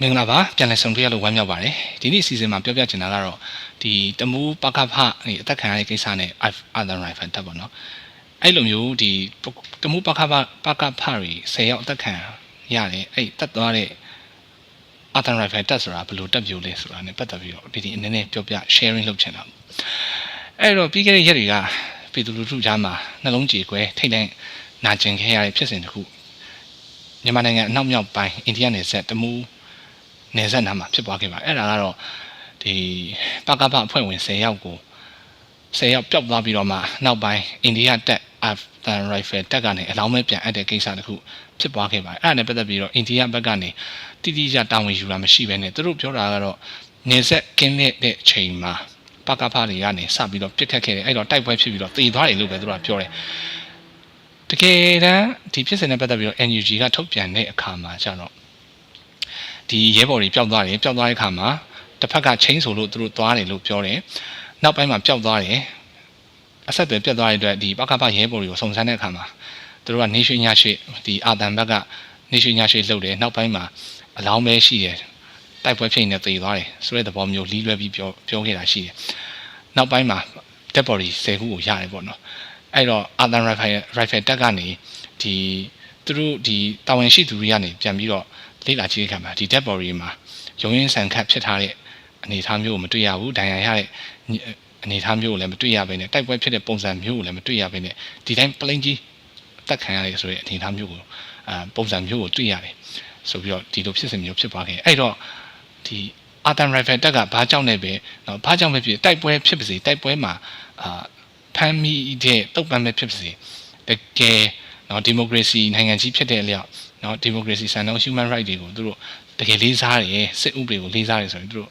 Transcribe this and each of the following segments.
မင်္ဂလာပါပြန်လည်ဆုံတွေ့ရလို့ဝမ်းမြောက်ပါတယ်ဒီနေ့အစီအစဉ်မှာပြောပြချင်တာကတော့ဒီတမူးပကဖအသက်ခံရတဲ့ကိစ္စနဲ့ other rifle တက်ပေါ့နော်အဲ့လိုမျိုးဒီတမူးပကဖပကဖတွေ10ယောက်အသက်ခံရတယ်အဲ့တက်သွားတဲ့ other rifle တက်ဆိုတာဘယ်လိုတက်ပြိုလဲဆိုတာ ਨੇ ပတ်သက်ပြီးတော့ဒီဒီအနေနဲ့ပြောပြ sharing လုပ်ချင်တာအဲ့တော့ပြီးခဲ့တဲ့ရက်တွေကပြည်သူလူထုကြားမှာနှလုံးကြေကွဲထိတ်လန့်နာကျင်ခဲ့ရတဲ့ဖြစ်စဉ်တစ်ခုမြန်မာနိုင်ငံအနောက်မြောက်ပိုင်းအိန္ဒိယနယ်စပ်တမူး နယ်စပ်နားမှာဖြစ်ပွားခဲ့ပါအဲ့ဒါကတော့ဒီပကပအဖွဲ့ဝင်10ယောက်ကို10ယောက်ပျောက်သွားပြီးတော့မှနောက်ပိုင်းအိန္ဒိယတပ် Afghan Rifle တပ်ကနေအလောင်းမဲပြန်အပ်တဲ့ကိစ္စတခုဖြစ်ပွားခဲ့ပါတယ်အဲ့ဒါနဲ့ပတ်သက်ပြီးတော့အိန္ဒိယဘက်ကနေတိတိကျတာဝန်ယူတာမရှိဘဲနဲ့သူတို့ပြောတာကတော့နေဆက်ကင်းတဲ့အချိန်မှာပကဖတွေကနေစပြီးတော့ပြစ်ခတ်ခဲ့တယ်အဲ့တော့တိုက်ပွဲဖြစ်ပြီးတော့တည်သွားတယ်လို့ပဲသူတို့ကပြောတယ်တကယ်တမ်းဒီဖြစ်စဉ်နဲ့ပတ်သက်ပြီးတော့ NUG ကထုတ်ပြန်တဲ့အခါမှာကျတော့ ဒီရဲဘော်တွေပျောက်သွားတယ်ပျောက်သွားတဲ့အခါမှာတစ်ဖက်ကချင်းဆိုလို့သူတို့သွားတယ်လို့ပြောတယ်နောက်ပိုင်းမှာပျောက်သွားတယ်အဆက်အသွယ်ပြတ်သွားတဲ့အတွက်ဒီပကပရဲဘော်တွေကိုစုံစမ်းတဲ့အခါမှာသူတို့ကနေရွှေညရွှေဒီအာတန်ဘက်ကနေရွှေညရွှေလှုပ်တယ်နောက်ပိုင်းမှာအလောင်းပဲရှိတယ်တိုက်ပွဲဖြစ်နေသေသွားတယ်ဆိုတဲ့သဘောမျိုးလီးလွဲပြီးပြောပြောခဲ့တာရှိတယ်နောက်ပိုင်းမှာ dead body 10ခုကိုရတယ်ပေါ့နော်အဲ့တော့အာတန် rifle rifle တက်ကနေဒီသူတို့ဒီတာဝန်ရှိသူတွေကနေပြန်ပြီးတော့ လေ့လာကြည့်တဲ့အခါမှာဒီ dead body မှာရုံရင်းဆန်ခတ်ဖြစ်ထားတဲ့အနေအထားမျိုးကိုမတွေ့ရဘူးဒဏ်ရာရတဲ့အနေအထားမျိုးကိုလည်းမတွေ့ရဘဲနဲ့တိုက်ပွဲဖြစ်တဲ့ပုံစံမျိုးကိုလည်းမတွေ့ရဘဲနဲ့ဒီတိုင်း plain ကြီးတက်ခံရတယ်ဆိုတဲ့အနေအထားမျိုးကိုအပုံစံမျိုးကိုတွေ့ရတယ်ဆိုပြီးတော့ဒီလိုဖြစ်စဉ်မျိုးဖြစ်သွားခဲ့အဲ့တော့ဒီအာတမ်ရိုင်ဖယ်တက်ကဘာကြောင့်လဲပဲနော်ဘာကြောင့်ပဲဖြစ်တိုက်ပွဲဖြစ်ပါစေတိုက်ပွဲမှာအာဖမ်းမိတဲ့တုတ်ပန်းပဲဖြစ်ပါစေတကယ်နော်ဒီမိုကရေစီနိုင်ငံကြီးဖြစ်တဲ့အလျောက်เนาะဒီမိုကရေစီစံနှုန်း human right တွေကိုသူတို့တကယ်လေးစားတယ်စစ်ဥပဒေကိုလေးစားတယ်ဆိုရင်သူတို့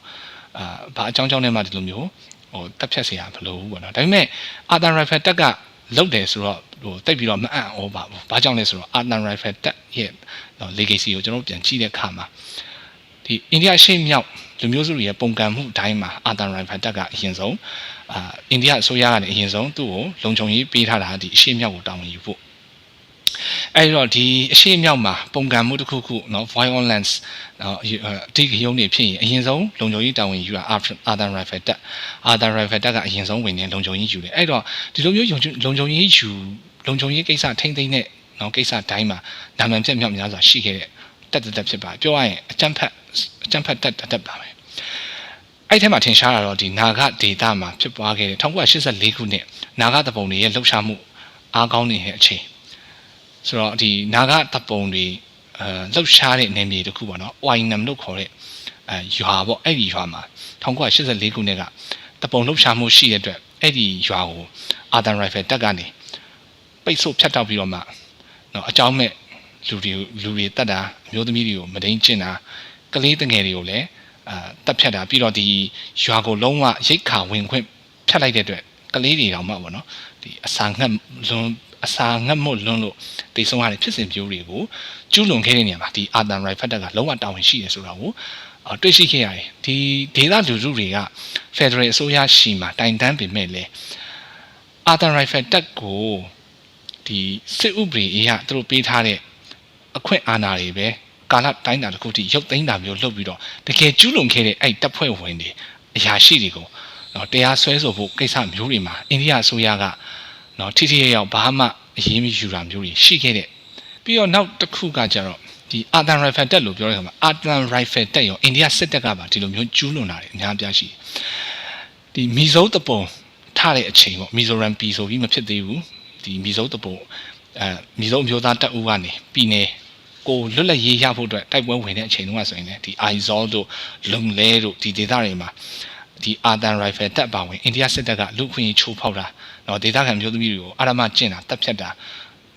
အာဘာအကြောင်းကြောင့်လဲမှဒီလိုမျိုးဟိုတက်ဖြတ်เสียမလို့ဘူးပေါ့နော်ဒါပေမဲ့အာတန်ရိုင်ဖယ်တက်ကလုတ်တယ်ဆိုတော့ဟိုတိတ်ပြီးတော့မအံ့ဩပါဘူးဘာကြောင့်လဲဆိုတော့အာတန်ရိုင်ဖယ်တက်ရဲ့ legacy ကိုကျွန်တော်ပြန်ကြည့်တဲ့အခါမှာဒီအိန္ဒိယရှေ့မြောက်လူမျိုးစုတွေရဲ့ပုံကံမှုအတိုင်းမှာအာတန်ရိုင်ဖယ်တက်ကအရင်ဆုံးအာအိန္ဒိယအစိုးရကနေအရင်ဆုံးသူ့ကိုလုံခြုံရေးပေးထားတာဒီအရှေ့မြောက်ကိုတာဝန်ယူဖို့ အဲ့တော့ဒီအရှိမြောက်မှာပုံကံမှုတစ်ခုခုเนาะ violence เนาะအတိတ်ရုံးနေဖြစ်ရင်အရင်ဆုံးလုံခြုံရေးတာဝန်ယူတာ Arthur Rifle တက် Arthur Rifle တက်ကအရင်ဆုံးဝင်နေလုံခြုံရေးယူတယ်အဲ့တော့ဒီလိုမျိုးလုံခြုံရေးယူလုံခြုံရေးကိစ္စထိမ့်သိမ့်တဲ့เนาะကိစ္စတိုင်းမှာနာမည်ပြတ်မြောက်များစွာရှိခဲ့တဲ့တက်တက်တက်ဖြစ်ပါပြောရရင်အကြမ်းဖက်အကြမ်းဖက်တက်တက်ပါပဲအဲ့ထဲမှာထင်ရှားတာတော့ဒီနာဂဒေတာမှာဖြစ်ပွားခဲ့တဲ့1984ခုနှစ်နာဂတပုံတွေရဲ့လှုပ်ရှားမှုအားကောင်းနေတဲ့အချိန် ဆိုတော့ဒီနာဂတပုံတွေအဲလှုပ်ရှားတဲ့နယ်မြေတစ်ခုပေါ့နော်။ Wainam လို့ခေါ်တဲ့အဲရွာပေါ့အဲ့ဒီရွာမှာ1984ခုနှစ်ကတပုံလှုပ်ရှားမှုရှိတဲ့အတွက်အဲ့ဒီရွာကိုအာဒန်ရိုင်ဖယ်တက်ကနေပိတ်ဆို့ဖြတ်တောက်ပြီးတော့မှနော်အကြောင်းမဲ့လူတွေလူတွေတတ်တာအမျိုးသမီးတွေကိုမဒိန်ကျင်တာကလေးတငယ်တွေကိုလည်းအာတက်ဖြတ်တာပြီးတော့ဒီရွာကိုလုံးဝရိတ်ခါဝင်ခွင့်ဖြတ်လိုက်တဲ့အတွက်ကလေးတွေတောင်မှပေါ့နော်ဒီအစာငတ်လွန် အစာငတ်မွတ်လွန်းလို့တိတ်ဆုံးရတဲ့ဖြစ်စဉ်မျိုးတွေကိုကျူးလွန်ခဲ့တဲ့နေရာမှာဒီအာတန်ရိုင်ဖတ်တက်ကလုံးဝတာဝန်ရှိတယ်ဆိုတာကိုတွေ့ရှိခဲ့ရတယ်ဒီဒေသလူထုတွေက Federal အစိုးရရှိမှတိုင်တန်းပင်မဲ့လေအာတန်ရိုင်ဖတ်တက်ကိုဒီစစ်ဥပဒေအရသူတို့ပေးထားတဲ့အခွင့်အာဏာတွေပဲကာလတိုင်းတာတစ်ခုတည်းရုပ်သိမ်းတာမျိုးလုပ်ပြီးတော့တကယ်ကျူးလွန်ခဲ့တဲ့အဲ့တပ်ဖွဲ့ဝင်တွေအရာရှိတွေကိုတော့တရားစွဲဆိုဖို့ကိစ္စမျိုးတွေမှာအိန္ဒိယအစိုးရက နော်ထိထိရောက်ဘာမှအရေးမယူတာမျိုးတွေရှိခဲ့တဲ့ပြီးတော့နောက်တစ်ခုကကြတော့ဒီအာတန်ရိုင်ဖယ်တက်လို့ပြောတဲ့ခါမှာအာတန်ရိုင်ဖယ်တက်ရောအိန္ဒိယစစ်တပ်ကပါဒီလိုမျိုးကျူးလွန်တာတွေအများပြားရှိဒီမီဇိုးတပုံထားတဲ့အချိန်ပေါ့မီဇိုရမ်ပီဆိုပြီးမဖြစ်သေးဘူးဒီမီဇိုးတပုံအဲမီဇိုးမျိုးသားတပ်ဦးကနေပြည်နယ်ကိုလွတ်လပ်ရေးရဖို့အတွက်တိုက်ပွဲဝင်တဲ့အချိန်တုန်းကဆိုရင်လည်းဒီ Aizol တို့လုံလဲတို့ဒီဒေသတွေမှာ ဒီအာတန်ရိုင်ဖယ်တပ်ပါဝင်အိန္ဒိယစစ်တပ်ကလူခွင့်ချိုးဖောက်တာနော်ဒေသခံမျိုးသမီးတွေကိုအာရမကျင့်တာတပ်ဖြတ်တာ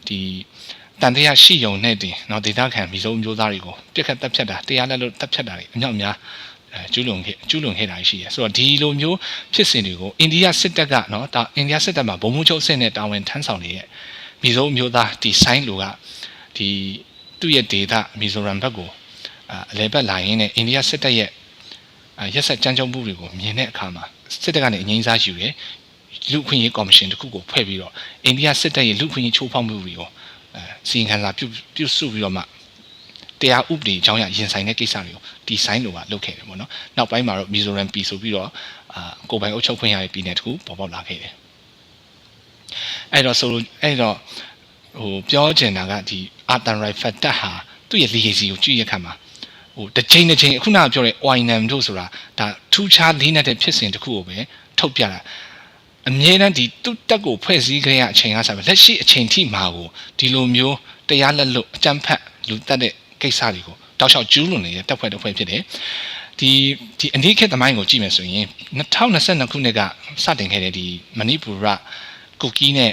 ဒီတန်တရားရှိယုံနဲ့တင်နော်ဒေသခံမိစုံမျိုးသားတွေကိုပြစ်ခတ်တပ်ဖြတ်တာတရားလက်လို့တပ်ဖြတ်တာတွေအမြောက်များအဲကျူးလွန်ခဲ့ကျူးလွန်ခဲ့တာရှိတယ်ဆိုတော့ဒီလိုမျိုးဖြစ်စဉ်တွေကိုအိန္ဒိယစစ်တပ်ကနော်ဒါအိန္ဒိယစစ်တပ်မှာဗိုလ်မှူးချုပ်အဆင့်နဲ့တာဝန်ထမ်းဆောင်နေတဲ့မိစုံမျိုးသားဒီဆိုင်လူကဒီသူ့ရဲ့ဒေသမီဇိုရမ်ဘက်ကိုအလဲဘက်လာရင်းနဲ့အိန္ဒိယစစ်တပ်ရဲ့ ရက်ဆက်ကြမ်းကြုတ်မှုတွေကိုမြင်တဲ့အခါမှာစစ်တပ်ကနေအငြိမ်းစားယူတယ်လူခွင့်ရေးကော်မရှင်တစ်ခုကိုဖွဲ့ပြီးတော့အိန္ဒိယစစ်တပ်ရဲ့လူခွင့်ရေးချိုးဖောက်မှုတွေကိုအဲစီရင်ခံစာပြုပြုစုပြီးတော့မှတရားဥပဒေအကြောင်းအရာရင်ဆိုင်တဲ့ကိစ္စတွေကိုဒီဆိုင်းလိုကလုပ်ခဲ့တယ်ပေါ့နော်နောက်ပိုင်းမှာတော့ Mizoram ပြည်ဆိုပြီးတော့အာကိုယ်ပိုင်အုပ်ချုပ်ခွင့်ရတဲ့ပြည်နယ်တစ်ခုပေါ်ပေါက်လာခဲ့တယ်အဲ့တော့ဆိုအဲ့တော့ဟိုပြောချင်တာကဒီ Arthur Rifle တက်ဟာသူ့ရဲ့ legacy ကိုကြည့်ရခါမှာ ဟိုတစ်ချိန်တစ်ချိန်ခုနကပြောတဲ့ Oinam တို့ဆိုတာဒါထူးခြားလေးနဲ့တဲ့ဖြစ်စဉ်တစ်ခုကိုပဲထုတ်ပြတာအမြဲတမ်းဒီသူ့တက်ကိုဖွဲ့စည်းကြရအချိန်ကစားပဲလက်ရှိအချိန်ထိမှာကိုဒီလိုမျိုးတရားလက်လွတ်အကြမ်းဖက်လူတက်တဲ့ကိစ္စတွေကိုတောက်လျှောက်ကျူးလွန်နေတဲ့တပ်ဖွဲ့တစ်ဖွဲ့ဖြစ်တယ်ဒီဒီအနိခေတ်သမိုင်းကိုကြည့်မယ်ဆိုရင်2022ခုနှစ်ကစတင်ခဲ့တဲ့ဒီမဏိပူရကုကီးနဲ့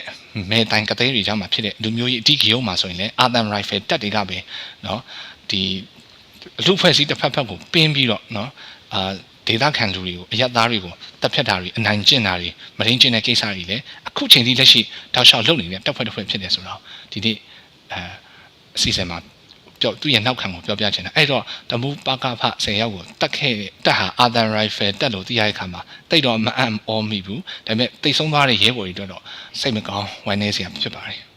မဲတိုင်ကသေးတွေကြောင့်မှဖြစ်တဲ့လူမျိုးကြီးအတိဂီယုံမှာဆိုရင်လည်းအာသမ်ရိုင်ဖယ်တက်တွေကပဲเนาะဒီ လူဖွဲ့စည်းတစ်ဖက်ဖက်ကိုပင်းပြီးတော့နော်အာဒေတာခံလူတွေကိုအယက်သားတွေကိုတပ်ဖြတ်တာတွေအနိုင်ကျင့်တာတွေမရင်းကျင့်တဲ့ကိစ္စတွေလည်းအခုချိန်ထိလက်ရှိတောက်လျှောက်လုပ်နေတဲ့တပ်ဖွဲ့တစ်ဖွဲ့ဖြစ်တယ်ဆိုတော့ဒီနေ့အဲအစီအစဉ်မှာပြောသူရဲ့နောက်ခံကိုပြောပြချင်တာအဲ့တော့တမူပါကဖ10ရောက်ကိုတတ်ခဲ့တက်ဟာအာသန်ရိုင်ဖယ်တက်လို့သိရတဲ့အခါမှာတိတ်တော့မအံ့ဩမိဘူးဒါပေမဲ့တိတ်ဆုံးသွားတဲ့ရဲဘော်တွေအတွက်တော့စိတ်မကောင်းဝမ်းနည်းစရာဖြစ်ပါတယ်